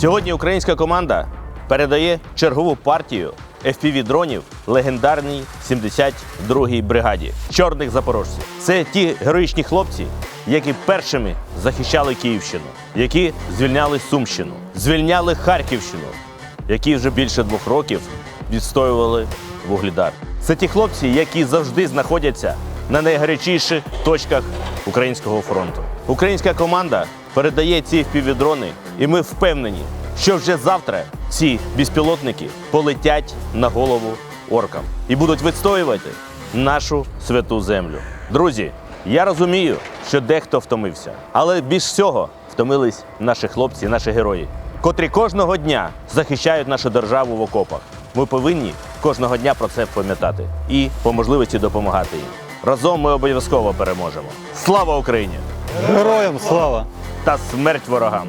Сьогодні українська команда передає чергову партію FPV-дронів легендарній 72-й бригаді чорних запорожців. Це ті героїчні хлопці, які першими захищали Київщину, які звільняли Сумщину, звільняли Харківщину, які вже більше двох років відстоювали вугледар. Це ті хлопці, які завжди знаходяться на найгарячіших точках українського фронту. Українська команда передає ці впівдрони, і ми впевнені, що вже завтра ці безпілотники полетять на голову оркам і будуть відстоювати нашу святу землю. Друзі, я розумію, що дехто втомився, але більш всього втомились наші хлопці, наші герої, котрі кожного дня захищають нашу державу в окопах. Ми повинні кожного дня про це пам'ятати і по можливості допомагати їм. Разом ми обов'язково переможемо. Слава Україні! Героям слава! Та смерть ворогам!